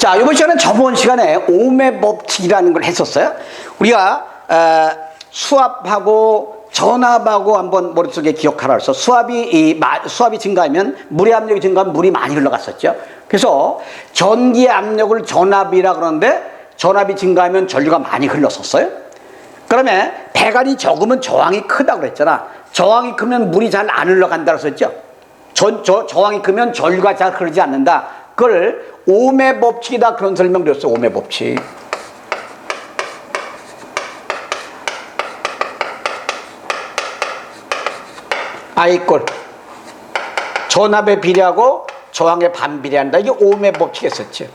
자, 이번 시간은 저번 시간에 오매 법칙이라는 걸 했었어요. 우리가 어, 수압하고 전압하고 한번 머릿속에 기억하라 그래서 수압이 이 마- 수압이 증가하면 물의 압력이 증가하면 물이 많이 흘러갔었죠. 그래서 전기의 압력을 전압이라 그러는데 전압이 증가하면 전류가 많이 흘렀었어요. 그러면 배관이 적으면 저항이 크다고 그랬잖아. 저항이 크면 물이 잘 안 흘러간다고 했었죠. 전, 저, 저항이 크면 전류가 잘 흐르지 않는다. 그걸 오매 법칙이다 그런 설명 드렸어. 오매 법칙. 아이꼴 전압에 비례하고 저항에 반비례한다. 이게 오매 법칙이었었죠.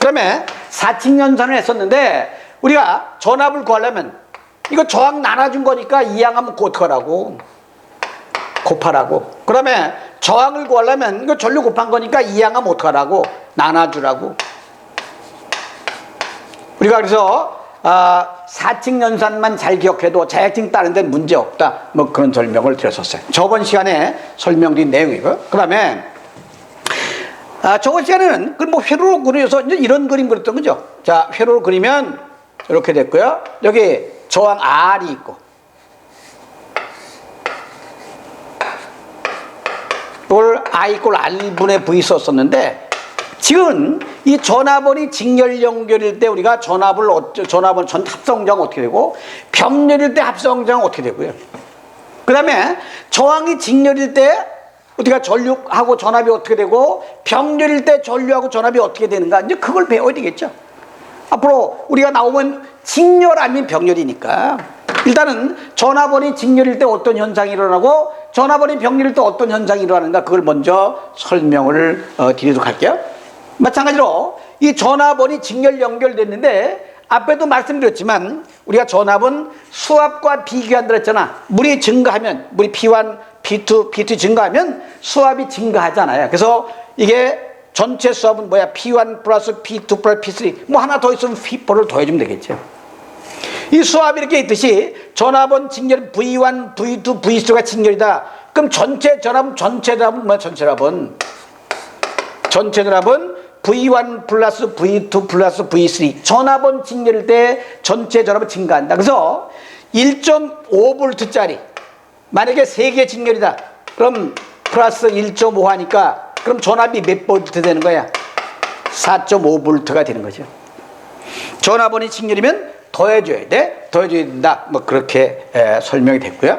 그러면 사칙 연산을 했었는데 우리가 전압을 구하려면 이거 저항 나눠준 거니까 이항하면 어떡하라고 곱하라고 그러면 저항을 구하려면 이거 전류 곱한 거니까 이항하면 어떡하라고 나눠주라고 우리가 그래서 아, 사칙 연산만 잘 기억해도 자격증 따는 데는 문제 없다 뭐 그런 설명을 드렸었어요 저번 시간에 설명드린 내용이고 그 다음에 아, 저번 시간에는 그뭐 회로로 그려서 이런 그림 그렸던 거죠. 자, 회로로 그리면 이렇게 됐고요. 여기 저항 R이 있고. 이걸 I 이꼴 R분의 V 썼었는데 지금 이 전압원이 직렬 연결일 때 우리가 전압을 어쩌, 전압은 전 합성장 어떻게 되고 병렬일 때 합성장 어떻게 되고요. 그 다음에 저항이 직렬일 때 우리가 전류하고 전압이 어떻게 되고 병렬일 때 전류하고 전압이 어떻게 되는가 이제 그걸 배워야 되겠죠. 앞으로 우리가 나오면 직렬 아닌 병렬이니까 일단은 전압원이 직렬일 때 어떤 현상이 일어나고 전압원이 병렬일 때 어떤 현상이 일어나는가 그걸 먼저 설명을 어, 드리도록 할게요. 마찬가지로 이 전압원이 직렬 연결됐는데 앞에도 말씀드렸지만 우리가 전압은 수압과 비교한다 했잖아. 물이 증가하면 물이 P1, P2, P2 증가하면 수압이 증가하잖아요. 그래서 이게 전체 수압은 뭐야? P1 플러스 P2 플러스 P3 뭐 하나 더 있으면 P4를 더해주면 되겠죠. 이 수압이 이렇게 있듯이 전압은 직렬 V1, V2, V3가 직렬이다. 그럼 전체 전압, 전체 전압은 뭐야? 전체 전압은 전체 전압은 V1 플러스 V2 플러스 V3 전압은 직렬일 때 전체 전압은 증가한다. 그래서 1.5V짜리 만약에 3개 직렬이다. 그럼 플러스 1.5 하니까 그럼 전압이 몇 볼트 되는 거야? 4.5V가 되는 거죠. 전압원이 직렬이면 더해줘야 돼. 더해줘야 된다. 뭐 그렇게 에, 설명이 됐고요.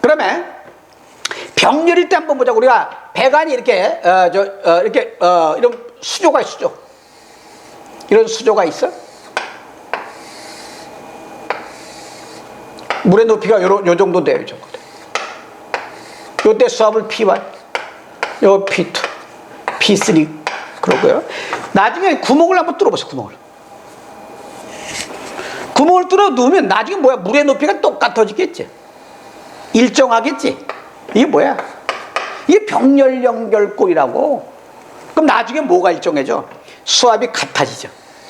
그러면 병렬일 때 한번 보자. 우리가 배관이 이렇게 어, 저, 어, 이렇게 어, 이런 수조가 있어. 이런 수조가 있어. 물의 높이가 요, 요 정도 돼요. 요 정도 돼. 요때 수압을 P1, 요 P2, P3 그러고요. 나중에 구멍을 한번 뚫어보세요. 구멍을. 구멍을 뚫어 놓으면 나중에 뭐야? 물의 높이가 똑같아지겠지. 일정하겠지. 이게 뭐야? 이게 병렬 연결골이라고. 그럼 나중에 뭐가 일정해져? 수압이 같아지죠.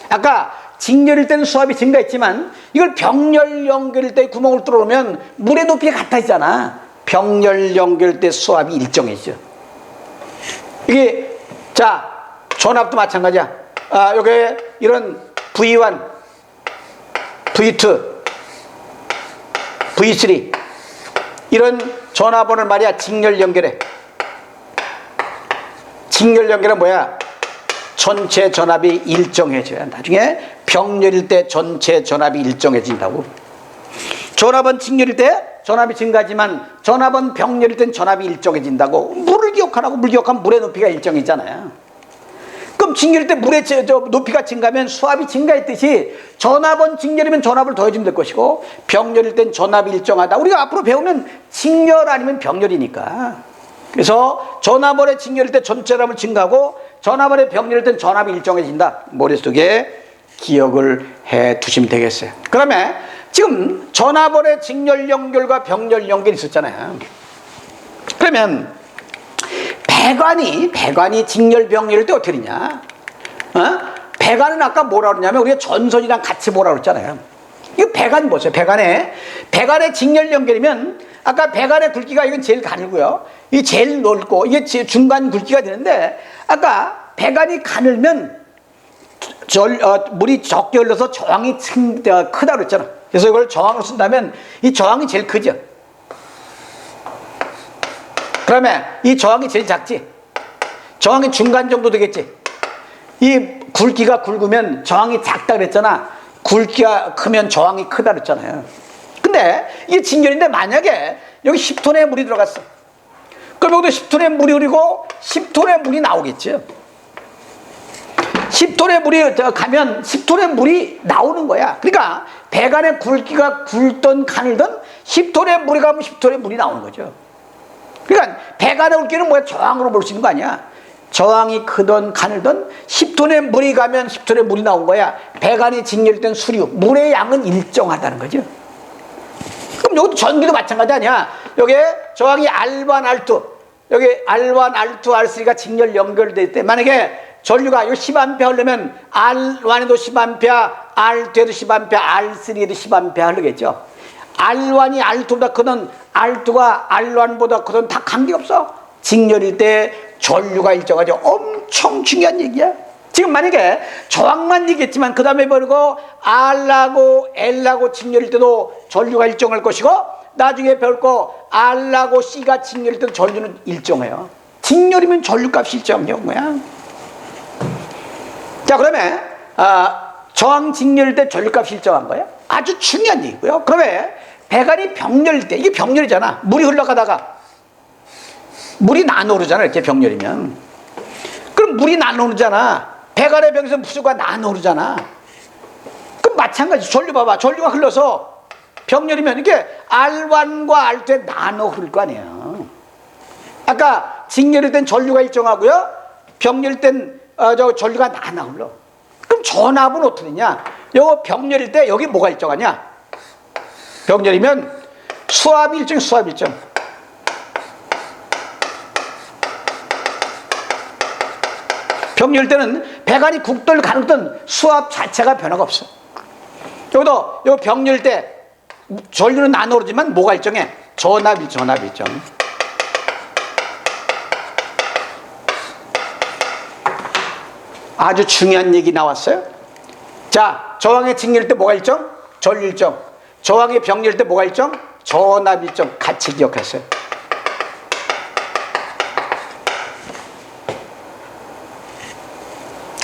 아까 직렬일 때는 수압이 증가했지만 이걸 병렬 연결일 때 구멍을 뚫어 놓으면 물의 높이가 같아지잖아. 병렬 연결 때 수압이 일정해지죠. 이게 자 전압도 마찬가지야. 아 여기 이런 V1, V2, V3 이런 전압원을 말이야 직렬 연결해. 직렬 연결은 뭐야? 전체 전압이 일정해져야 나중에 병렬일 때 전체 전압이 일정해진다고. 전압은 직렬일 때 전압이 증가하지만 전압은 병렬일 땐 전압이 일정해진다고. 물을 기억하라고 물 기억하면 물의 높이가 일정이잖아요. 그럼 직렬일 때 물의 높이가 증가하면 수압이 증가했듯이 전압은 직렬이면 전압을 더해주면 될 것이고 병렬일 땐 전압이 일정하다. 우리가 앞으로 배우면 직렬 아니면 병렬이니까. 그래서 전압원의 직렬일 때 전체 전압을 증가하고 전압원의 병렬일 땐 전압이 일정해진다. 머릿속에 기억을 해 두시면 되겠어요. 그러면 지금 전압원의 직렬 연결과 병렬 연결이 있었잖아요. 그러면 배관이 배관이 직렬 병렬일 때 어떻게 되냐? 어? 배관은 아까 뭐라 그러냐면 우리가 전선이랑 같이 뭐라 그랬잖아요. 이거 배관 보세요. 배관에 배관의 직렬 연결이면 아까 배관의 굵기가 이건 제일 가늘고요. 이 제일 넓고 이게 제 중간 굵기가 되는데 아까 배관이 가늘면 절, 어, 물이 적게 흘러서 저항이 층, 어, 크다 그랬잖아. 그래서 이걸 저항으로 쓴다면 이 저항이 제일 크죠. 그러면 이 저항이 제일 작지. 저항이 중간 정도 되겠지. 이 굵기가 굵으면 저항이 작다 그랬잖아. 굵기가 크면 저항이 크다 그랬잖아요. 근데 이게 진열인데 만약에 여기 10톤의 물이 들어갔어. 그럼 여기도 10톤의 물이 흐르고 10톤의 물이 나오겠죠. 10톤의 물이 저 가면 10톤의 물이 나오는 거야. 그러니까 배관의 굵기가 굵던 가늘던 10톤의 물이 가면 10톤의 물이 나오는 거죠. 그러니까 배관의 굵기는 뭐야? 저항으로 볼 수 있는 거 아니야. 저항이 크던 가늘던 10톤의 물이 가면 10톤의 물이 나온 거야. 배관이 직렬된 수류, 물의 양은 일정하다는 거죠. 그럼 여기도 전기도 마찬가지 아니야. 여기 저항이 R1, R2, 여기 R1, R2, R3가 직렬 연결될 때 만약에 전류가 요 10A 흐르면 R1에도 10A, R2에도 10A, R3에도 10A 흐르겠죠. R1이 R2보다 크든 R2가 R1보다 크든 다 관계없어. 직렬일 때 전류가 일정하죠. 엄청 중요한 얘기야. 지금 만약에 저항만 얘기했지만 그 다음에 버리고 R하고 L하고 직렬일 때도 전류가 일정할 것이고 나중에 별거 R하고 C가 직렬일 때도 전류는 일정해요. 직렬이면 전류값이 일정한 거야. 자 그러면 아, 저항 직렬일 때 전류값이 일정한 거예요. 아주 중요한 얘기고요. 그러면 배관이 병렬일 때 이게 병렬이잖아. 물이 흘러가다가 물이 나노르잖아 이렇게 병렬이면. 그럼 물이 나노르잖아. 배관의 병에서 수가 나노르잖아. 그럼 마찬가지 전류 봐봐. 전류가 흘러서 병렬이면 이게 R1과 R2에 나눠 흐를 거 아니에요. 아까 직렬일 땐 전류가 일정하고요. 병렬일 땐 어, 저 전류가 나눠 흘러. 그럼 전압은 어떻게 되냐? 요거 병렬일 때 여기 뭐가 일정하냐? 병렬이면 수압이 일정, 수압 일정. 병렬 때는 배관이 국돌 가능든 수압 자체가 변화가 없어. 여기도 요 병렬 때 전류는 나누지만 뭐가 일정해? 전압이 전압 일정. 아주 중요한 얘기 나왔어요. 자, 저항의 직렬 때 뭐가 일정? 전류 일정. 저항의 병렬 때 뭐가 일정? 전압 일정. 같이 기억하세요.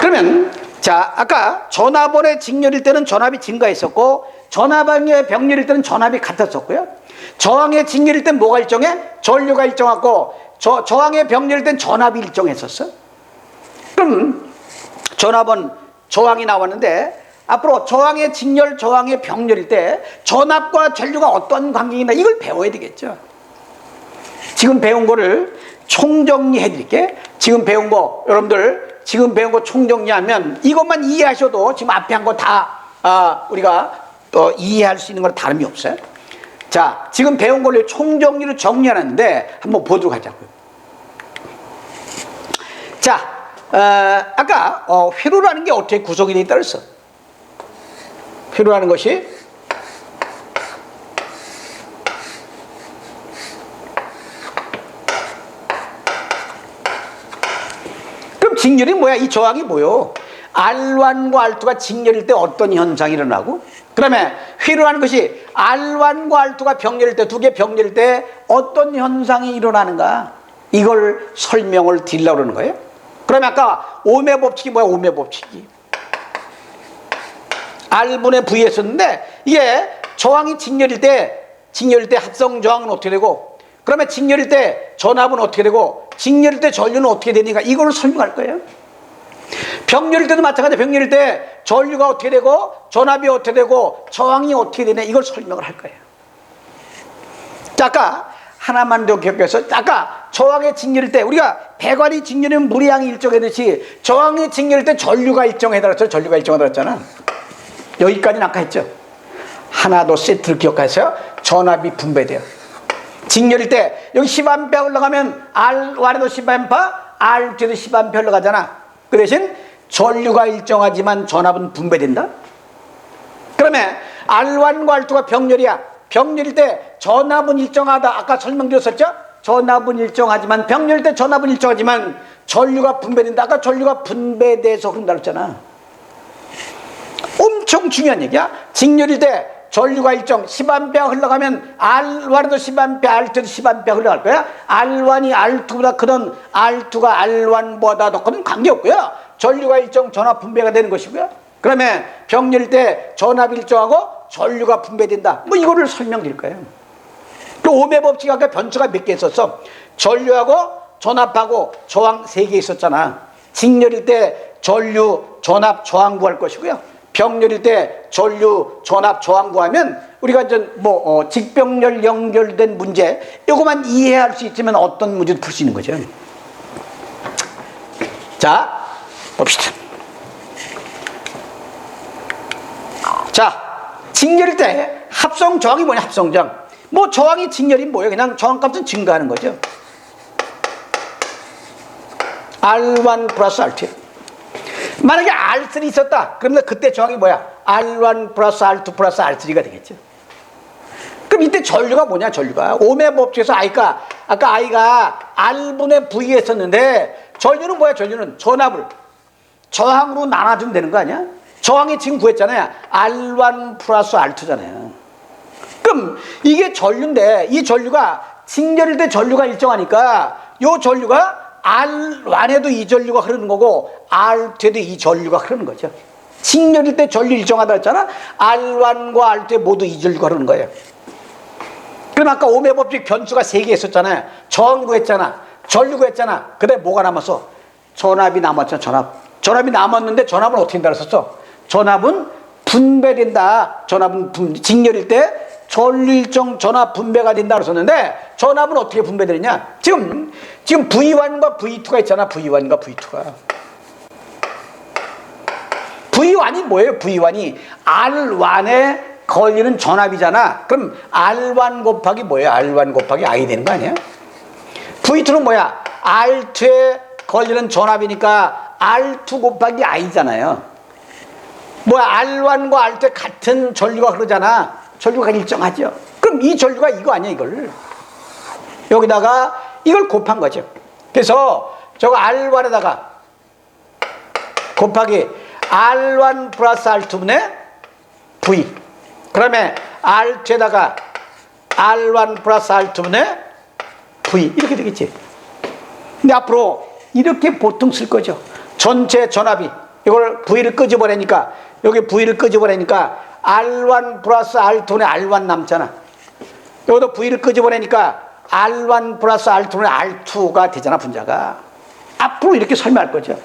그러면 자 아까 전압원의 직렬일 때는 전압이 증가했었고 전압의 병렬일 때는 전압이 같았었고요. 저항의 직렬일 때는 뭐가 일정해? 전류가 일정하고 저, 저항의 병렬일 때는 전압이 일정했었어. 그럼 전압은 저항이 나왔는데 앞으로 저항의 직렬, 저항의 병렬일 때 전압과 전류가 어떤 관계이나 이걸 배워야 되겠죠. 지금 배운 거를 총정리해 드릴게. 지금 배운 거 여러분들 지금 배운 거 총정리하면 이것만 이해하셔도 지금 앞에 한 거다 아, 우리가 또 이해할 수 있는 건 다름이 없어요. 자, 지금 배운 걸로 총정리로 정리하는데 한번 보도록 하자고요. 자, 어, 아까 어, 회로라는 게 어떻게 구성이 되어 있다 그랬어? 회로라는 것이 그럼 직렬이 뭐야? 이 저항이 뭐요? R1과 R2가 직렬일 때 어떤 현상이 일어나고 그다음에 회로라는 것이 R1과 R2가 병렬일 때 두 개 병렬일 때 어떤 현상이 일어나는가 이걸 설명을 드리려고 그러는 거예요. 그러면 아까 오매 법칙이 뭐야? 오매 법칙이 R분의 V 했었는데 이게 저항이 직렬일 때 직렬일 때 합성 저항은 어떻게 되고 그러면 직렬일 때 전압은 어떻게 되고 직렬일 때 전류는 어떻게 되니까 이걸 설명할 거예요. 병렬일 때도 마찬가지야. 병렬일 때 전류가 어떻게 되고 전압이 어떻게 되고 저항이 어떻게 되냐 이걸 설명을 할 거예요. 자, 아까 하나만 더 기억해서 아까 저항의 직렬일 때 우리가 배관이 직렬이면 물의 양이 일정하듯이 저항의 직렬일 때 전류가 일정해달았죠. 전류가 일정하달았잖아. 여기까지는 아까 했죠. 하나 더 세트를 기억하세요. 전압이 분배돼요. 직렬일 때 여기 10A 올라가면 R1에도 10A, R2에도 10A 올라가잖아. 그 대신 전류가 일정하지만 전압은 분배된다. 그러면 R1과 R2가 병렬이야. 병렬일 때 전압은 일정하다. 아까 설명드렸었죠? 전압은 일정하지만 병렬일 때 전압은 일정하지만 전류가 분배된다. 아까 전류가 분배돼서 그런다 그랬잖아. 엄청 중요한 얘기야. 직렬일 때 전류가 일정 10A 흘러가면 R1에도 10A, R2에도 10A 흘러갈 거야. R1이 R2보다 크든 R2가 R1보다 더 크든 관계없고요. 전류가 일정 전압 분배가 되는 것이고요. 그러면 병렬일 때 전압 일정하고 전류가 분배된다. 뭐 이거를 설명드릴 거예요. 그 오메 법칙 아까 변수가 몇 개 있었어? 전류하고 전압하고 저항 세 개 있었잖아. 직렬일 때 전류, 전압, 저항 구할 것이고요. 병렬일 때 전류, 전압, 저항 구하면 우리가 이제 뭐 어, 직병렬 연결된 문제 이거만 이해할 수 있으면 어떤 문제도 풀 수 있는 거죠. 자, 봅시다. 자, 직렬일 때 합성 저항이 뭐냐? 합성 저항. 뭐 저항이 직렬이 뭐예요? 그냥 저항값은 증가하는 거죠. R1 플러스 R2. 만약에 R3 있었다. 그러면 그때 저항이 뭐야? R1 플러스 R2 플러스 R3가 되겠죠. 그럼 이때 전류가 뭐냐? 전류가 오메 법칙에서 I가 아까 I가 R분의 V 했었는데 전류는 뭐야? 전류는 전압을 저항으로 나눠주면 되는 거 아니야? 저항이 지금 구했잖아요. R1 플러스 R2잖아요. 그럼 이게 전류인데 이 전류가 직렬일 때 전류가 일정하니까 요 전류가 R1에도 이 전류가 흐르는 거고 R2에도 이 전류가 흐르는 거죠. 직렬일 때 전류 일정하다 했잖아. R1과 R2에 모두 이 전류가 흐르는 거예요. 그럼 아까 오메 법칙 변수가 세 개 있었잖아요. 저항 구했잖아. 전류 구했잖아. 근데 뭐가 남았어? 전압이 남았잖아. 전압. 전압이 남았는데 전압은 어떻게 그랬었어? 전압은 분배된다. 전압은 분, 직렬일 때 전류 일정 전압 분배가 된다 그랬었는데 전압은 어떻게 분배되느냐? 지금 지금 V1과 V2가 있잖아. V1과 V2가. V1이 뭐예요? V1이 R1에 걸리는 전압이잖아. 그럼 R1 곱하기 뭐예요? R1 곱하기 I 되는 거 아니야? V2는 뭐야? R2에 걸리는 전압이니까 R2 곱하기 I잖아요. 뭐야? R1과 R2에 같은 전류가 흐르잖아. 전류가 일정하죠. 그럼 이 전류가 이거 아니야, 이걸. 여기다가 이걸 곱한 거죠. 그래서 저거 R1에다가 곱하기 R1 플러스 R2분의 V. 그러면 R2에다가 R1 플러스 R2분의 V. 이렇게 되겠지. 근데 앞으로 이렇게 보통 쓸 거죠. 전체 전압이 이걸 V를 끄집어내니까 여기 V를 끄집어내니까 R1 플러스 R2분의 R1 남잖아. 여기도 V를 끄집어내니까 R1 플러스 R2분의 R2가 되잖아, 분자가. 앞으로 이렇게 설명할 거죠.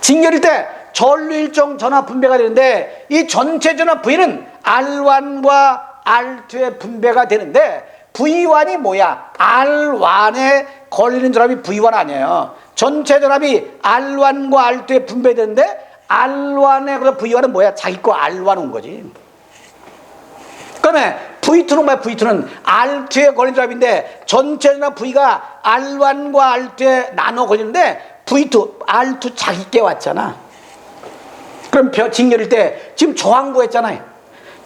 직렬일 때 전류 일정 전압 분배가 되는데 이 전체 전압 V는 R1과 R2의 분배가 되는데 V1이 뭐야? R1에 걸리는 전압이 V1 아니에요. 전체 전압이 R1과 R2에 분배되는데 R1에 그래서 V1은 뭐야? 자기 거 R1 온 거지. 그러면 V2는 뭐야? V2는 R2에 걸린 전압인데 전체 전압 V가 R1과 R2에 나눠 걸리는데 V2, R2 자기 께 왔잖아. 그럼 벼- 직렬일 때 지금 저항 구 했잖아요.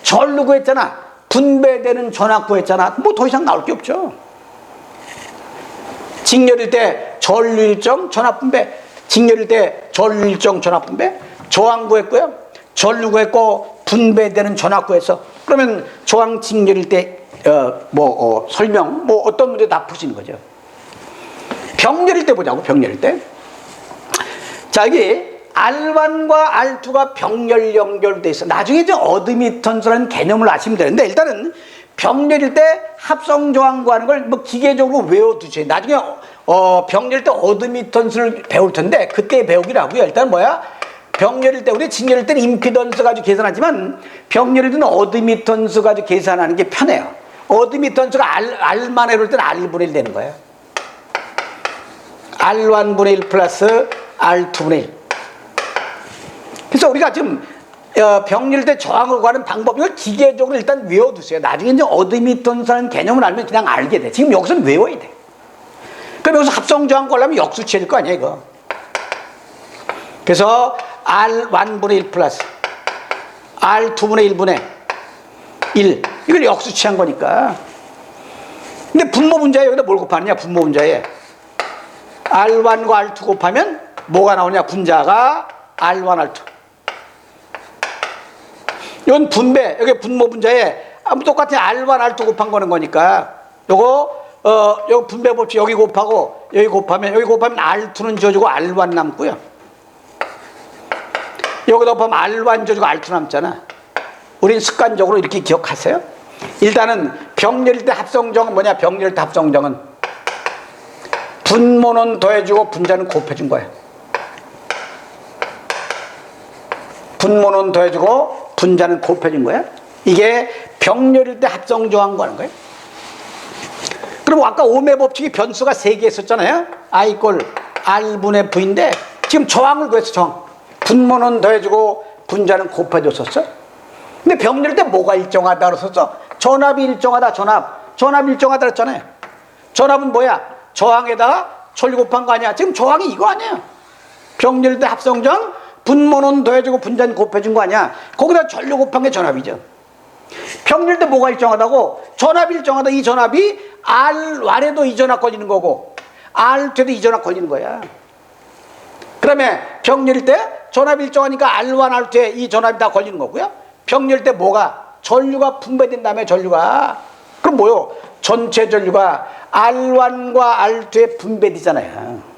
전류 구했잖아. 분배되는 전압 구 했잖아. 뭐 더 이상 나올 게 없죠. 직렬일 때 전류 일정 전압 분배. 직렬일 때 전류 일정 전압 분배. 저항 구했고요. 전류 구했고 분배되는 전압 구했어. 그러면 저항 직렬일 때어뭐 어, 설명 뭐 어떤 문제 다 푸시는 거죠. 병렬일 때 보자고 병렬일 때. 자, 여기 R1과 R2가 병렬 연결돼 있어. 나중에 이제 어드미턴스라는 개념을 아시면 되는데 일단은 병렬일 때 합성 저항 구 하는 걸 뭐 기계적으로 외워두세요. 나중에 어, 병렬일 때 어드미턴스를 배울 텐데 그때 배우기라고요. 일단 뭐야? 병렬일 때 우리 직렬일 때는 임피던스 가지고 계산하지만 병렬일 때는 어드미턴스 가지고 계산하는 게 편해요. 어드미턴스가 R, R만 해볼 때는 R분의 1 되는 거예요. R1분의 1 플러스 R2분의 1. 그래서 우리가 지금 어, 병렬 때 저항을 구하는 방법 이걸 기계적으로 일단 외워두세요. 나중에 이제 어드미턴스라는 개념을 알면 그냥 알게 돼. 지금 여기서는 외워야 돼. 그럼 여기서 합성 저항 구하려면 역수 취해질 거 아니야 이거. 그래서 R1분의 1 플러스 R2분의 1분의 1 이걸 역수 취한 거니까. 근데 분모 분자에 여기다 뭘 곱하느냐 분모 분자에 R1과 R2 곱하면 뭐가 나오냐? 분자가 R1, R2. 이건 분배, 여기 분모 분자에 아무 똑같은 R1, R2 곱한 거는 거니까 요거 어, 요 분배 법칙 여기 곱하고 여기 곱하면 여기 곱하면 R2는 지워지고 R1 남고요. 여기다 곱하면 R1 지워지고 R2 남잖아. 우린 습관적으로 이렇게 기억하세요. 일단은 병렬일 때 합성정은 뭐냐? 병렬일 때 합성정은 분모는 더해주고 분자는 곱해준 거예요. 분모는 더해주고 분자는 곱해준 거야. 이게 병렬일 때 합성정한 거는 거예요. 그럼 아까 오매 법칙이 변수가 세 개 있었잖아요. I 이꼴 R분의 V인데 지금 저항을 구했어, 저항. 분모는 더해주고 분자는 곱해줬었어. 근데 병렬 때 뭐가 일정하다 그랬었어? 전압이 일정하다, 전압. 전압 일정하다 그랬잖아요. 전압은 뭐야? 저항에다가 전류 곱한 거 아니야? 지금 저항이 이거 아니에요. 병렬 때 합성정, 분모는 더해주고 분자는 곱해준 거 아니야? 거기다 전류 곱한 게 전압이죠. 때 뭐가 일정하다고? 전압이 일정하다. 이 전압이 R1에도 이 전압 걸리는 거고 R2에도 이 전압 걸리는 거야. 그다음에 병렬 때 전압이 일정하니까 R1, R2에 이 전압이 다 걸리는 거고요. 병렬 때 뭐가? 전류가 분배된 다음에 전류가 그럼 뭐요? 전체 전류가 R1과 R2에 분배되잖아요.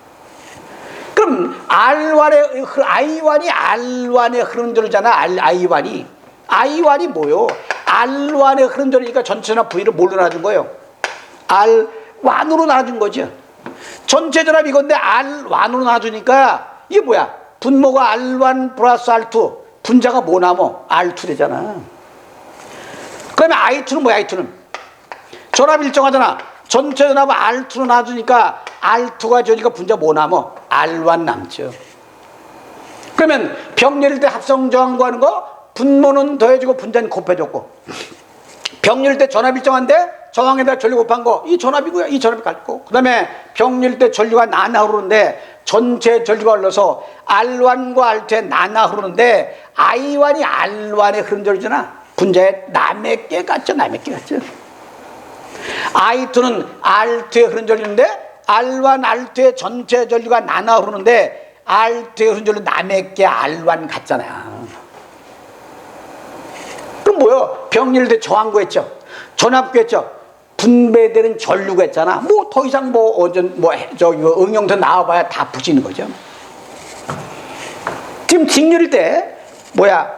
그럼 R1의 I1이 R1에 흐르는 전류잖아. I1이 I1이 뭐요? R1에 흐르는 전류니까 전체나 V를 뭘로 나눠준 거예요? R1으로 나눠준 거죠. 전체 전압 이건데 R1으로 나눠주니까 이게 뭐야? 분모가 R1 플러스 R2 분자가 뭐 남어? R2 되잖아. 그러면 I2는 뭐야? I2는 전압 일정하잖아. 전체 전압을 R2로 놔주니까 R2가 저니까 분자 뭐 남어? R1 남죠. 그러면 병렬일 때 합성 저항 구 하는 거 분모는 더해주고 분자는 곱해줬고 병렬일 때 전압 일정한데 저항에다 전류 곱한 거 이 전압이고요. 이 전압이 같고 그 다음에 병렬일 때 전류가 나나 흐르는데 전체 전류가 흘러서 R1과 R2에 나나 흐르는데 I1이 R1에 흐른 전류잖아. 분자에 남의 게 같죠. 남의 게 같죠. I2는 R2에 흐른 전류인데 R1, R2의 전체 전류가 나나 흐르는데 R2에 흐른 전류 남의 게 R1 같잖아요. 그럼 뭐요? 병렬 때 저항 구했죠. 전압 구했죠. 분배되는 전류가 했잖아. 뭐 더 이상 뭐 어전 뭐 해- 저기 뭐 응용도 나와봐야 다 부지는 거죠. 지금 직렬일 때 뭐야?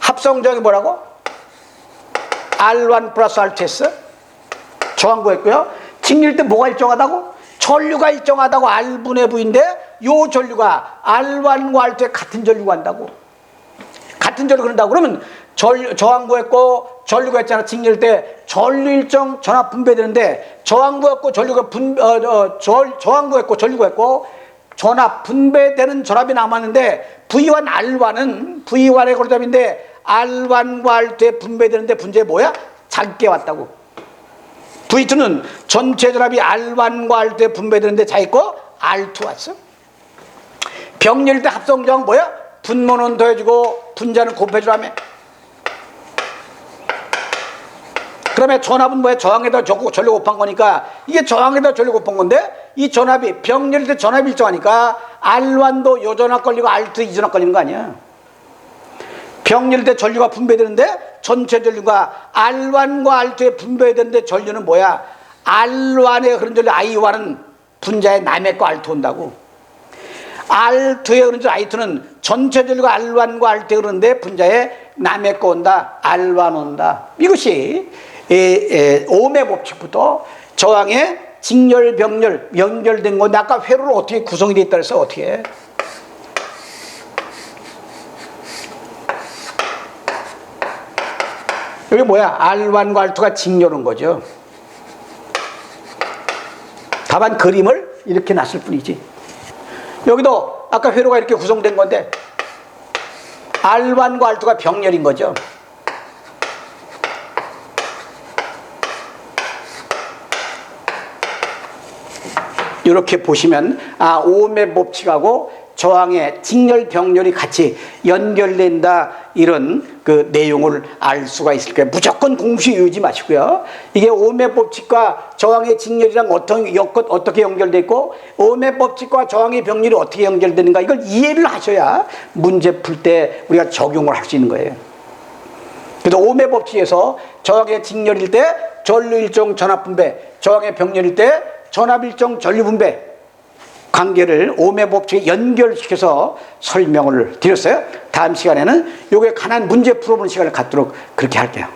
합성정이 뭐라고? R1 플러스 R2S 저항 구했고요. 직렬일 때 뭐가 일정하다고? 전류가 일정하다고 R분의 V인데 요 전류가 R1과 R2에 같은 전류가 한다고. 같은 전류 그런다고 그러면 전, 저항 구했고 전류가 있잖아 직렬 때 전류 일정 전압 분배되는데 저항 구했고 전류가 분 어, 어, 저, 저항 구했고 전류 구했고 전압 분배되는 전압이 남았는데 V1 R1은 V1의 고리잡인데 R1과 R2에 분배되는데 분자에 뭐야? 작게 왔다고 V2는 전체 전압이 R1과 R2에 분배되는데 작게 고 R2 왔어 병렬 때 합성정 뭐야? 분모는 더해주고 분자는 곱해주라며. 그러면 전압은 뭐야? 저항에다 저- 전류 곱한 거니까 이게 저항에다 전류 곱한 건데 이 전압이 병렬 때 전압이 일정하니까 R1도 요 전압 걸리고 R2 이 전압 걸리는 거 아니야. 병렬 때 전류가 분배되는데 전체 전류가 R1과 R2에 분배되는데 전류는 뭐야? R1에 흐른 전류 I1은 분자의 남의 거 R2 온다고. R2에 흐른 전류 I2는 전체 전류가 R1과 R2에 흐르는데 분자에 남의 거 온다. R1 온다. 이것이 에, 에, 오음의 법칙부터 저항의 직렬, 병렬 연결된 건데 아까 회로를 어떻게 구성이 돼 있다 그래서 어떻게 해? 여기 뭐야? R1과 R2가 직렬인 거죠. 다만 그림을 이렇게 놨을 뿐이지. 여기도 아까 회로가 이렇게 구성된 건데 R1과 R2가 병렬인 거죠. 이렇게 보시면 아 오음의 법칙하고 저항의 직렬 병렬이 같이 연결된다 이런 그 내용을 알 수가 있을 거예요. 무조건 공식 외우지 마시고요. 이게 오음의 법칙과 저항의 직렬이랑 어떤 엮- 어떻게 연결돼 있고 오음의 법칙과 저항의 병렬이 어떻게 연결되는가 이걸 이해를 하셔야 문제 풀 때 우리가 적용을 할 수 있는 거예요. 그래서 오매 법칙에서 저항의 직렬일 때 전류일정 전압분배, 저항의 병렬일 때 전압일정 전류분배 관계를 오매 법칙에 연결시켜서 설명을 드렸어요. 다음 시간에는 요게 관한 문제 풀어보는 시간을 갖도록 그렇게 할게요.